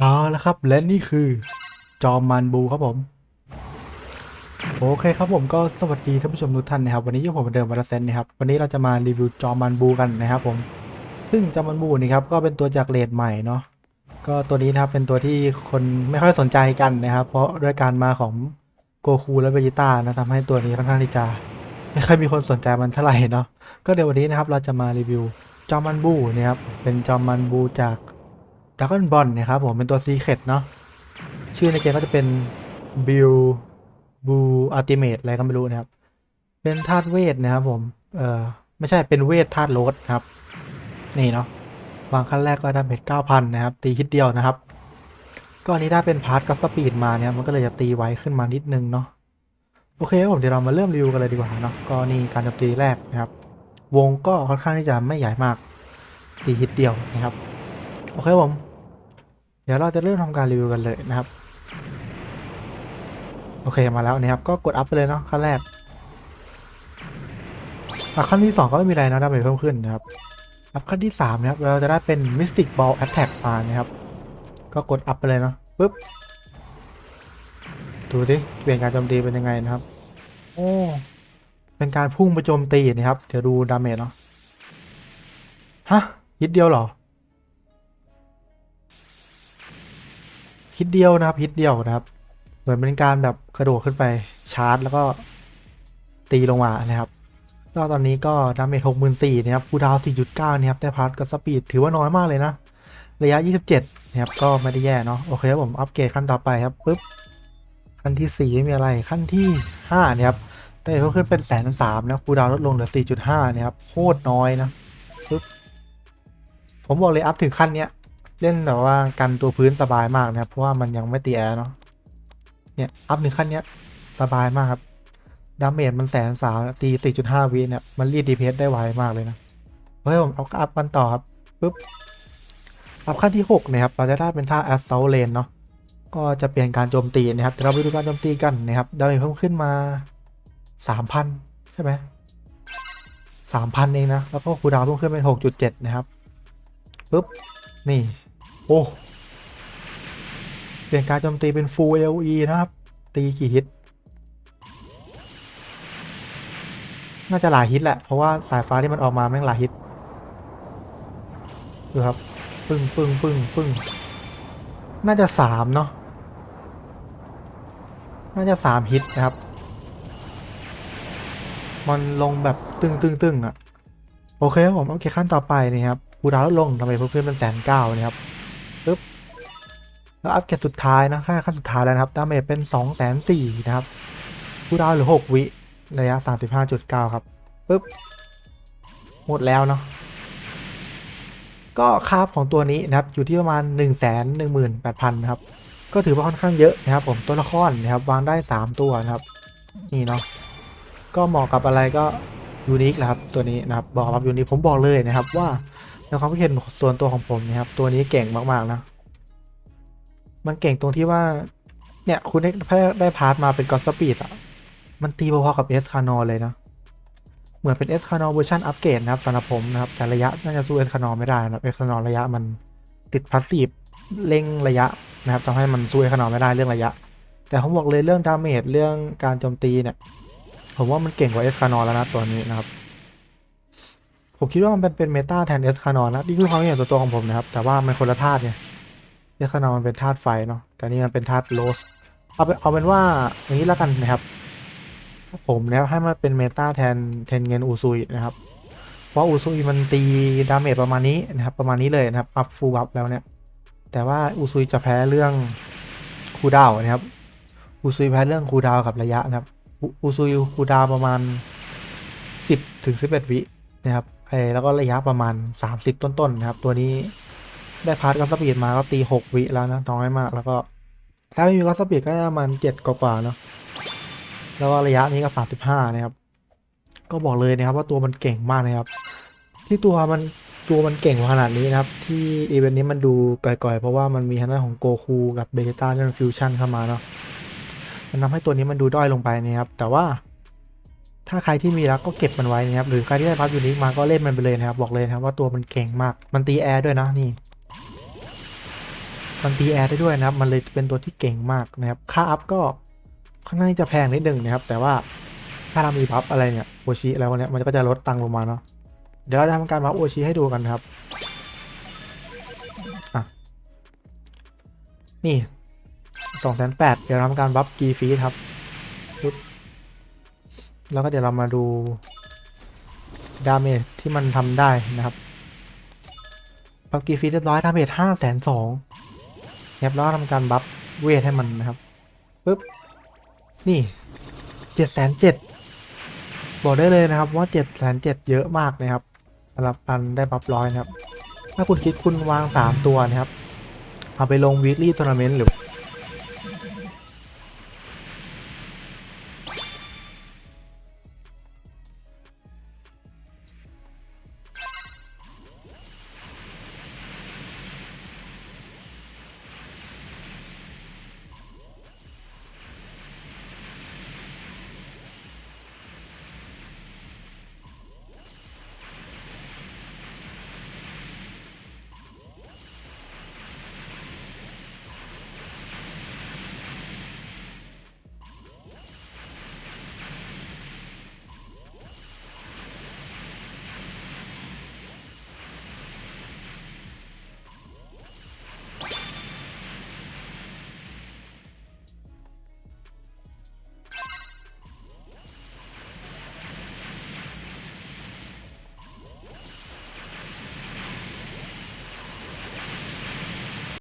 เอาละครับ และนี่คือจอมมันบูครับผม โอเคครับผมก็สวัสดีท่านผู้ชมทุกท่านนะครับ วันนี้ยู่ผมเหมือนเดิมวันละเซนนะครับ วันนี้เราจะมารีวิวจอมมันบูกันนะครับผม ซึ่งจอมมันบูนี่ครับก็เป็นตัวจากเลดใหม่เนาะ ก็ตัวนี้นะครับเป็นตัวที่คนไม่ค่อยสนใจกันนะครับ เพราะด้วยการมาของโกคูและเบจิต้านะทำให้ตัวนี้ค่อนข้างที่จะไม่ค่อยมีคนสนใจมันเท่าไหร่เนาะ ก็เดี๋ยววันนี้นะครับเราจะมารีวิวจอมมันบูนะครับ เป็นจอมมันบูจาก ด r a ก o n บอลนะครับผมเป็นตัวซีเคดเนาะชื่อในเกมก็จะเป็นบิลบูอัลติเมทอะไรก็ไม่รู้นะครับ เป็นธาตุเวทนะครับผม เออไม่ใช่เป็นเวทธาตุโรสครับ นี่เนาะวางขั้นแรกก็ดาเมจเก้าพันนะครับ ตีฮิตเดียวนะครับ ก็อันนี้ได้เป็นพาร์ทกับสปีดมาเนี่ยมันก็เลยจะตีไวขึ้นมานิดนึงเนาะโอเคครับผมเดี๋ยวเรามาเริ่มรีวิวกันเลยดีกว่าเนาะก็นี่การโจมตีแรกนะครับ วงก็ค่อนข้างที่จะไม่ใหญ่มากตีฮิตเดียวนะครับ โอเคผม เดี๋ยวเราจะเริ่มทำการรีวิวกันเลยนะครับ โอเคมาแล้วนะครับ ก็กดอัพไปเลยเนาะขั้นแรกอะขั้นที่ 2 ก็ไม่มีอะไรนะดาเมจเพิ่มขึ้นนะครับอัพขั้นที่3นะครับเราจะได้เป็น Mystic Ball Attack มานะครับ ก็กดอัพไปเลยเนาะปึ๊บดูสิเปลี่ยนการโจมตีเป็นยังไงนะครับ โอ้เป็นการพุ่งไปโจมตีนะครับ เดี๋ยวดูดาเมจเนาะฮะฮิตเดียวเหรอ ฮิตเดียวนะครับฮิตเดียวนะครับ เหมือนเป็นการแบบกระโดดขึ้นไปชาร์จ แล้วก็ตีลงมานะครับก็ตอนนี้ก็ดาเมจหกหมื่นสี่นะครับคูดาวสี่จุดเก้านะครับได้พาร์ทกับสปีดถือว่าน้อยมากเลยนะ ระยะยี่สิบเจ็ดนะครับก็ไม่ได้แย่เนาะโอเคครับผมอัปเกรดขั้นต่อไปครับปุ๊บขั้นที่สี่ไม่มีอะไรขั้นที่ห้านะครับแต่เพิ่มขึ้นเป็นแสนสามนะคูดาวลดลงเหลือสี่จุดห้านะครับโคตรน้อยนะปุ๊บผมบอกเลยอัพถึงขั้นเนี้ย เล่นแบบว่ากันตัวพื้นสบายมากนะครับเพราะว่ามันยังไม่เตีแอร์เนาะเนี่ยอัพหนึ่งขั้นเนี้ยสบายมากครับดาเมจมันแสนสามตี4.5วิเนี่ยมันรีดดีเพสได้ไวมากเลยนะเฮ้ยผมเอาอัพกันต่อครับปุ๊บอัพขั้นที่6นะครับเราจะได้เป็นท่า Assault Lane เนาะก็จะเปลี่ยนการโจมตีนะครับเราไปดูการโจมตีกันนะครับดาเมจเพิ่มขึ้นมา3,000ใช่ไหม3,000เองนะแล้วก็คูลดาวน์เพิ่มขึ้นเป็น6.7นะครับปุ๊บนี่ โอ้เปลี่ยนการโจมตีเป็น Full LE นะครับ ตีกี่ฮิต น่าจะหลายฮิตแหละ เพราะว่าสายฟ้าที่มันออกมาแม่งหลายฮิตดูครับ ปึ้งปึ้งปึ้งปึ้งน่าจะสามเนาะ น่าจะสามฮิตนะครับ มันลงแบบตึงตึงตึงอะโอเคครับผมโอเคขั้นต่อไปนี่ครับคูดาวน์ลดลงทำไมเพิ่มเป็นแสนเก้านะครับ ปึ๊บแล้วอัพเกรดสุดท้ายนะค่าขั้นสุดท้ายแล้วนะครับดาเมจเป็น2 4 0 0 0นะครับคูดาวน์เหรือ 6 วิระยะ 35.9 ครับปึ๊บหมดแล้วเนาะก็คาบของตัวนี้นะครับอยู่ที่ประมาณ 1 1 8 0 0 0นะครับก็ถือว่าค่อนข้างเยอะนะครับ ผมตัวละครนะครับวางได้ 3 ตัวนะครับนี่เนาะก็เหมาะกับอะไรก็ยูนิคแหละครับตัวนี้นะครับบอกกับยูนิคผมบอกเลยนะครับว่า ในความคิดเห็นส่วนตัวของผมนะครับ ตัวนี้เก่งมากๆนะมันเก่งตรงที่ว่า เนี่ยคุณได้ได้พาร์ทมาเป็นกอสปีดอะ มันตีพอๆกับเอสคานอเลยนะ เหมือนเป็นเอสคานอเวอร์ชันอัปเกรดนะครับสำหรับผมนะครับ แต่ระยะน่าจะสู้เอสคานอไม่ได้นะครับเอสคานอระยะมันติดพาสซีฟเร่งระยะนะครับทำให้มันสู้เอสคานอไม่ได้เรื่องระยะ แต่ผมบอกเลยเรื่องดาเมจเรื่องการโจมตีเนี่ย ผมว่ามันเก่งกว่าเอสคานอแล้วนะตัวนี้นะครับ ผมคิดว่ามันเป็นเป็นเมตาแทนเอสคานอนนะนี่คือความเห็นส่วตัวของผมนะครับ แต่ว่ามันคนละธาตุไงเอสคานอนมันเป็นธาตุไฟเนาะแต่นี่มันเป็นธาตุโลสเอาเป็นเอาเป็นว่าอย่างนี้แล้วกันนะครับผมนะครับให้มันเป็นเมตาแทนแทนเงินอูซุยนะครับ เพราะอูซุยมันตีดาเมจประมาณนี้นะครับ ประมาณนี้เลยนะครับอัพฟูลอัพแล้วเนี่ย แต่ว่าอูซุยจะแพ้เรื่องคูดาวนะครับอูซุยแพ้เรื่องคูดาวกับระยะนะครับอูซุยคูดาวประมาณ 10ถึง11 วินะครับ ไอ้แล้วก็ระยะประมาณ 30 ต้นๆนะครับ ตัวนี้ได้พาร์ทก็สปีดมาก็ตีหกวิแล้วนะน้อยมาก แล้วก็ถ้าไม่มีก็สปีดก็ประมาณเจ็ดกว่าๆเนาะแล้วก็ระยะนี้ก็สามสิบห้านะครับ ก็บอกเลยนะครับว่าตัวมันเก่งมากนะครับ ที่ตัวมันตัวมันเก่งขนาดนี้นะครับ ที่อีเวนต์นี้มันดูก่อยๆ เพราะว่ามันมีทางด้านของโกคูกับเบต้าเรื่องฟิวชั่นเข้ามาเนาะมันทำให้ตัวนี้มันดูด้อยลงไปนะครับ แต่ว่า ถ้าใครที่มีแล้วก็เก็บมันไว้นะครับหรือใครที่ได้พับยูนิคมาก็เล่นมันไปเลยนะครับบอกเลยนะครับว่าตัวมันเก่งมากมันตีแอร์ด้วยนะนี่มันตีแอร์ได้ด้วยนะครับมันเลยเป็นตัวที่เก่งมากนะครับค่าอัพก็ค่อนข้างจะแพงนิดนึงนะครับแต่ว่าถ้าเรามีบัฟอะไรเนี่ยโอชิอะไรพวกเนี้ยมันก็จะลดตังค์ลงมาเนาะเดี๋ยวเราจะทำการบัฟโอชิให้ดูกันนะครับนี่สองแสนแปดเดี๋ยวเราทำการบัฟกีฟีครับ แล้วก็เดี๋ยวเรามาดูดาเมจที่มันทำได้นะครับบัฟกีฟีเรียบร้อยดาเมจห้าแสนสองครับแล้วทำการบัฟเวทให้มันนะครับปึ๊บนี่เจ็ดแสนเจ็ดบอกได้เลยนะครับว่าเจ็ดแสนเจ็ดเยอะมากนะครับสำหรับการได้บัฟร้อยนะครับ ถ้าคุณคิดคุณวางสามตัวนะครับ เอาไปลงวีคลี่ทัวร์นาเมนต์หรือ